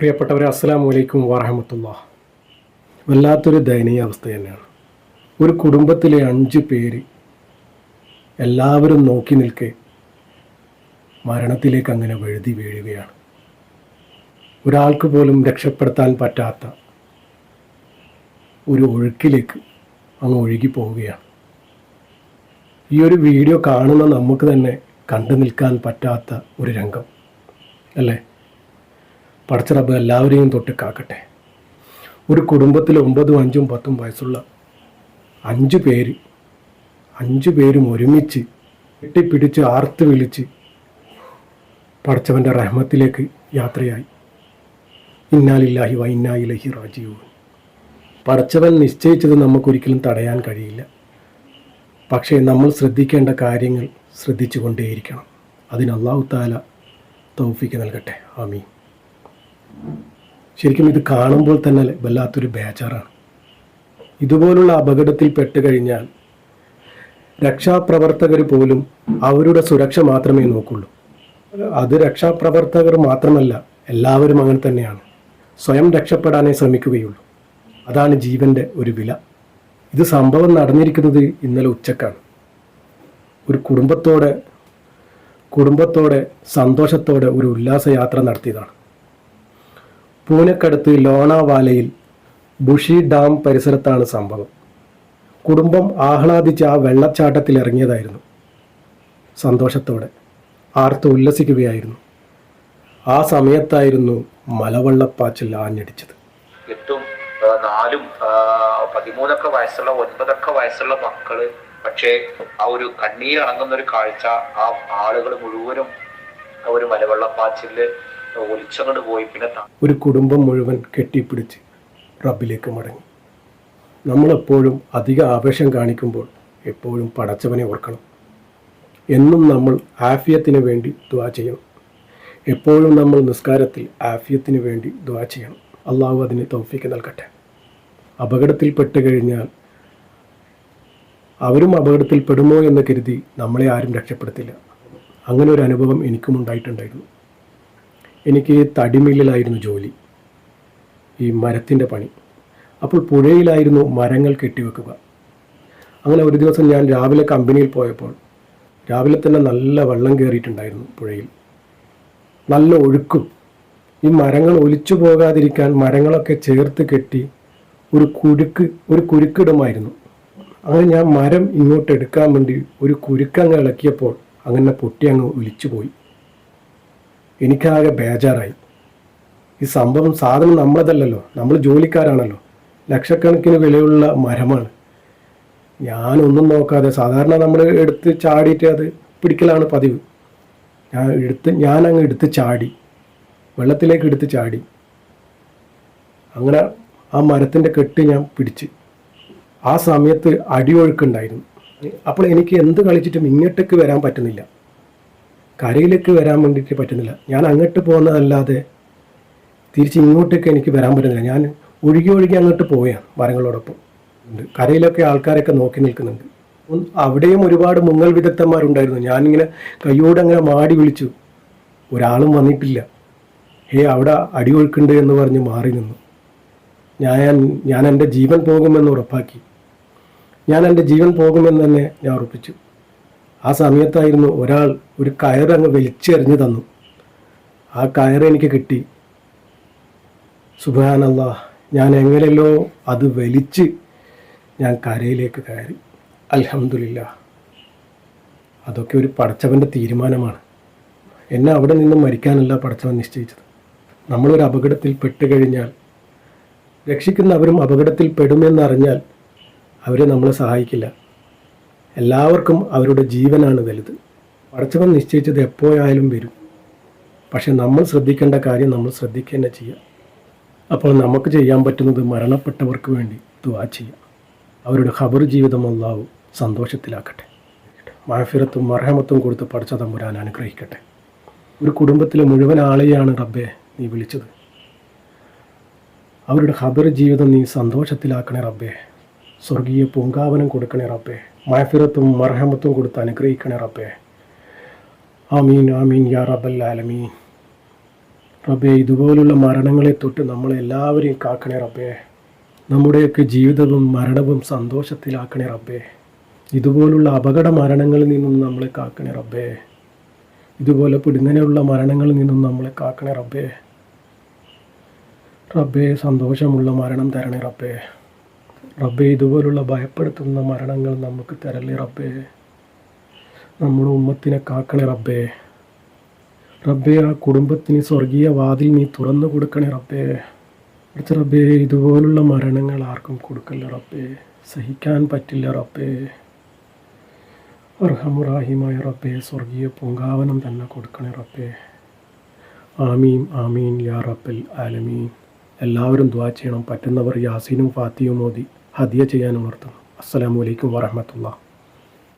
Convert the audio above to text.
പ്രിയപ്പെട്ടവരെ അസ്സാം വലൈക്കും വാഹമത്തുള്ള വല്ലാത്തൊരു ദയനീയ അവസ്ഥ തന്നെയാണ്. ഒരു കുടുംബത്തിലെ അഞ്ച് പേര് എല്ലാവരും നോക്കി നിൽക്കെ മരണത്തിലേക്ക് അങ്ങനെ വഴുതി വീഴുകയാണ്. ഒരാൾക്ക് പോലും രക്ഷപ്പെടുത്താൻ പറ്റാത്ത ഒരു ഒഴുക്കിലേക്ക് അങ്ങ് ഒഴുകി പോവുകയാണ്. ഈ ഒരു വീഡിയോ കാണുന്ന നമുക്ക് തന്നെ കണ്ടു നിൽക്കാൻ പറ്റാത്ത ഒരു രംഗം. അല്ലേ? പടച്ച റബ്ബ് എല്ലാവരെയും തൊട്ട് കാക്കട്ടെ. ഒരു കുടുംബത്തിൽ ഒമ്പതും അഞ്ചും പത്തും വയസ്സുള്ള അഞ്ച് പേര് അഞ്ച് പേരും ഒരുമിച്ച് കെട്ടിപ്പിടിച്ച് ആർത്ത് വിളിച്ച് പടച്ചവന്റെ റഹ്മത്തിലേക്ക് യാത്രയായി. ഇന്നാലില്ലാഹി വ ഇന്നായിലഹി റാജീവൻ പടച്ചവൻ നിശ്ചയിച്ചത് നമുക്കൊരിക്കലും തടയാൻ കഴിയില്ല. പക്ഷേ നമ്മൾ ശ്രദ്ധിക്കേണ്ട കാര്യങ്ങൾ ശ്രദ്ധിച്ചു കൊണ്ടേയിരിക്കണം അതിന് അള്ളാഹു താല തൗഫിക്ക് നൽകട്ടെ. ആമീൻ. ശരിക്കും ഇത് കാണുമ്പോൾ തന്നെ വല്ലാത്തൊരു ബേജാറാണ്. ഇതുപോലുള്ള അപകടത്തിൽ പെട്ട് കഴിഞ്ഞാൽ രക്ഷാപ്രവർത്തകർ പോലും അവരുടെ സുരക്ഷ മാത്രമേ നോക്കുള്ളൂ. അത് രക്ഷാപ്രവർത്തകർ മാത്രമല്ല എല്ലാവരും അങ്ങനെ തന്നെയാണ്. സ്വയം രക്ഷപ്പെടാനേ ശ്രമിക്കുകയുള്ളൂ. അതാണ് ജീവന്റെ ഒരു വില. ഇത് സംഭവം നടന്നിരിക്കുന്നത് ഇന്നലെ ഉച്ചക്കാണ്. ഒരു കുടുംബത്തോടെ കുടുംബത്തോടെ സന്തോഷത്തോടെ ഒരു ഉല്ലാസയാത്ര നടത്തിയതാണ്. പൂനെക്കടുത്ത് ലോണാവാലയിൽ ബുഷി ഡാം പരിസരത്താണ് സംഭവം. കുടുംബം ആഹ്ലാദിച്ച് ആ വെള്ളച്ചാട്ടത്തിൽ ഇറങ്ങിയതായിരുന്നു. സന്തോഷത്തോടെ ആർത്ത് ഉല്ലസിക്കുകയായിരുന്നു. ആ സമയത്തായിരുന്നു മലവെള്ളപ്പാച്ചിൽ ആഞ്ഞടിച്ചത്. എട്ടും നാലും പതിമൂന്നൊക്കെ വയസ്സുള്ള ഒൻപതൊക്കെ വയസ്സുള്ള മക്കൾ പക്ഷേ ആ ഒരു കണ്ണീരടങ്ങുന്ന ഒരു കാഴ്ച ആ ആളുകൾ മുഴുവനും ആ ഒരു മലവെള്ളപ്പാച്ചിൽ ഒലിച്ചങ്ങോട്ട് പോയി. പിന്നെ ഒരു കുടുംബം മുഴുവൻ കെട്ടിപ്പിടിച്ച് റബ്ബിലേക്ക് മടങ്ങി. നമ്മളെപ്പോഴും അധിക ആവേശം കാണിക്കുമ്പോൾ എപ്പോഴും പടച്ചവനെ ഓർക്കണം. എന്നും നമ്മൾ ആഫിയത്തിന് വേണ്ടി ദ്വാ ചെയ്യണം. എപ്പോഴും നമ്മൾ നിസ്കാരത്തിൽ ആഫിയത്തിന് വേണ്ടി ദ്വാ ചെയ്യണം. അള്ളാഹു അതിന് തൗഫീക്ക് നൽകട്ടെ. അപകടത്തിൽപ്പെട്ട് കഴിഞ്ഞാൽ അവരും അപകടത്തിൽപ്പെടുമോ എന്ന് കരുതി നമ്മളെ ആരും രക്ഷപ്പെടുത്തില്ല. അങ്ങനെ ഒരു അനുഭവം എനിക്കും ഉണ്ടായിട്ടുണ്ടായിരുന്നു. എനിക്ക് തടിമില്ലിലായിരുന്നു ജോലി ഈ മരത്തിന്റെ പണി. അപ്പോൾ പുഴയിലായിരുന്നു മരങ്ങൾ കെട്ടിവെക്കുക. അങ്ങനെ ഒരു ദിവസം ഞാൻ രാവിലെ കമ്പനിയിൽ പോയപ്പോൾ രാവിലെ തന്നെ നല്ല വെള്ളം കയറിയിട്ടുണ്ടായിരുന്നു പുഴയിൽ. നല്ല ഒഴുക്കും. ഈ മരങ്ങൾ ഒലിച്ചു പോകാതിരിക്കാൻ മരങ്ങളൊക്കെ ചേർത്ത് കെട്ടി ഒരു കുരുക്ക് ഒരു കുരുക്കിടമായിരുന്നു. അങ്ങനെ ഞാൻ മരം ഇങ്ങോട്ട് എടുക്കാൻ വേണ്ടി ഒരു കുരുക്കങ്ങ് ഇളക്കിയപ്പോൾ അങ്ങനെ പൊട്ടി അങ്ങ് ഒലിച്ചു പോയി എനിക്കാകെ ബേജാറായി. ഈ സംഭവം സാധനം നമ്മളതല്ലല്ലോ. നമ്മൾ ജോലിക്കാരാണല്ലോ. ലക്ഷക്കണക്കിന് വിലയുള്ള മരമാണ്. ഞാനൊന്നും നോക്കാതെ സാധാരണ നമ്മൾ എടുത്ത് ചാടിയിട്ട് അത് പിടിക്കലാണ് പതിവ്. ഞാൻ എടുത്ത് ഞാൻ അങ്ങ് എടുത്ത് ചാടി. വെള്ളത്തിലേക്ക് എടുത്ത് ചാടി. അങ്ങനെ ആ മരത്തിന്റെ കെട്ട് ഞാൻ പിടിച്ച്. ആ സമയത്ത് അടിയൊഴുക്കുണ്ടായിരുന്നു. അപ്പോൾ എനിക്ക് എന്ത് കളിച്ചിട്ടും ഇങ്ങോട്ടേക്ക് വരാൻ പറ്റുന്നില്ല. കരയിലേക്ക് വരാൻ വേണ്ടിയിട്ട് പറ്റുന്നില്ല. ഞാൻ അങ്ങോട്ട് പോകുന്നതല്ലാതെ തിരിച്ച് ഇങ്ങോട്ടേക്ക് എനിക്ക് വരാൻ പറ്റുന്നില്ല. ഞാൻ ഒഴുകി ഒഴുകി അങ്ങോട്ട് പോയാണ് മരങ്ങളോടൊപ്പം. കരയിലൊക്കെ ആൾക്കാരൊക്കെ നോക്കി നിൽക്കുന്നുണ്ട്. അവിടെയും ഒരുപാട് മുങ്ങൽ വിദഗ്ധന്മാരുണ്ടായിരുന്നു. ഞാനിങ്ങനെ കയ്യോടെ അങ്ങനെ മാടി വിളിച്ചു. ഒരാളും വന്നിട്ടില്ല. ഹേ അവിടെ അടി അടിയൊഴുക്കുണ്ട് എന്ന് പറഞ്ഞ് മാറി നിന്നു. ഞാൻ ഞാൻ എന്റെ ജീവൻ പോകുമെന്ന് ഉറപ്പാക്കി. ഞാൻ എന്റെ ജീവൻ പോകുമെന്ന് തന്നെ ഞാൻ ഉറപ്പിച്ചു. ആ സമയത്തായിരുന്നു ഒരാൾ ഒരു കയറങ്ങ് വലിച്ചെറിഞ്ഞു തന്നു. ആ കയറ് എനിക്ക് കിട്ടി. സുബാനല്ല ഞാൻ എങ്ങനെയല്ലോ അത് വലിച്ച് ഞാൻ കരയിലേക്ക് കയറി. അലഹമില്ല അതൊക്കെ ഒരു പടച്ചവന്റെ തീരുമാനമാണ്. എന്നെ അവിടെ നിന്ന് മരിക്കാനല്ല പടച്ചവൻ നിശ്ചയിച്ചത്. നമ്മളൊരു അപകടത്തിൽ പെട്ടുകഴിഞ്ഞാൽ രക്ഷിക്കുന്നവരും അപകടത്തിൽ പെടുമെന്നറിഞ്ഞാൽ അവരെ നമ്മളെ സഹായിക്കില്ല. എല്ലാവർക്കും അവരുടെ ജീവനാണ് വലുത്. പടച്ചവൻ നിശ്ചയിച്ചത് എപ്പോഴായാലും വരും. പക്ഷെ നമ്മൾ ശ്രദ്ധിക്കേണ്ട കാര്യം നമ്മൾ ശ്രദ്ധിക്കുക തന്നെ അപ്പോൾ നമുക്ക് ചെയ്യാൻ പറ്റുന്നത് മരണപ്പെട്ടവർക്ക് വേണ്ടി ദുവാ ചെയ്യാം. അവരുടെ ഖബർ ജീവിതം അള്ളാഹു സന്തോഷത്തിലാക്കട്ടെ. മാഫിറത്തും മർഹമത്തും കൊടുത്ത് പഠിച്ച തമ്പുരാൻ അനുഗ്രഹിക്കട്ടെ. ഒരു കുടുംബത്തിലെ മുഴുവൻ ആളെയാണ് റബ്ബെ നീ വിളിച്ചത്. അവരുടെ ഖബർ ജീവിതം നീ സന്തോഷത്തിലാക്കണേ റബ്ബെ. സ്വർഗീയ പൂങ്കാവനം കൊടുക്കണേ റബ്ബേ. മാഫിറത്തും മർഹമത്തും കൊടുത്ത് അനുഗ്രഹിക്കണേ റബ്ബേ. ആമീൻ ആമീൻ യാ റബ്ബൽ ആലമീൻ. റബ്ബേ ഇതുപോലുള്ള മരണങ്ങളെ തൊട്ട് നമ്മളെ എല്ലാവരെയും കാക്കണേ റബ്ബേ. നമ്മുടെയൊക്കെ ജീവിതവും മരണവും സന്തോഷത്തിലാക്കണേ റബ്ബേ. ഇതുപോലുള്ള അപകട മരണങ്ങളിൽ നിന്നും നമ്മളെ കാക്കണേ റബ്ബേ. ഇതുപോലെ പിടുങ്ങനെയുള്ള മരണങ്ങളിൽ നിന്നും നമ്മളെ കാക്കണേ റബ്ബേ. റബ്ബേ സന്തോഷമുള്ള മരണം തരണേ റബ്ബേ. റബ്ബേ ഇതുപോലുള്ള ഭയപ്പെടുത്തുന്ന മരണങ്ങൾ നമുക്ക് തരല്ലേ റബ്ബേ? നമ്മുടെ ഉമ്മത്തിനെ കാക്കണേ റബ്ബേ. റബ്ബെ ആ കുടുംബത്തിന് സ്വർഗീയ വാതിൽ നീ തുറന്നു കൊടുക്കണേ റബ്ബേ. അടുത്ത റബ്ബേ ഇതുപോലുള്ള മരണങ്ങൾ ആർക്കും കൊടുക്കല്ല റബ്ബേ? സഹിക്കാൻ പറ്റില്ല റബ്ബേ. അർഹമുറാഹിമായ റബ്ബേ സ്വർഗീയ പൊങ്കാവനം തന്നെ കൊടുക്കണേ റബ്ബേ. ആമീൻ ആമീൻ യാ റബ്ബൽ ആലമീൻ. എല്ലാവരും ദ്വാ ചെയ്യണം. പറ്റുന്നവർ യാസീനും ഫാത്തിയും മോദി ഹദിയ ചെയ്യാൻ ഉണർത്തുന്നു അസ്സലാമു അലൈക്കും വറഹമത്തുള്ള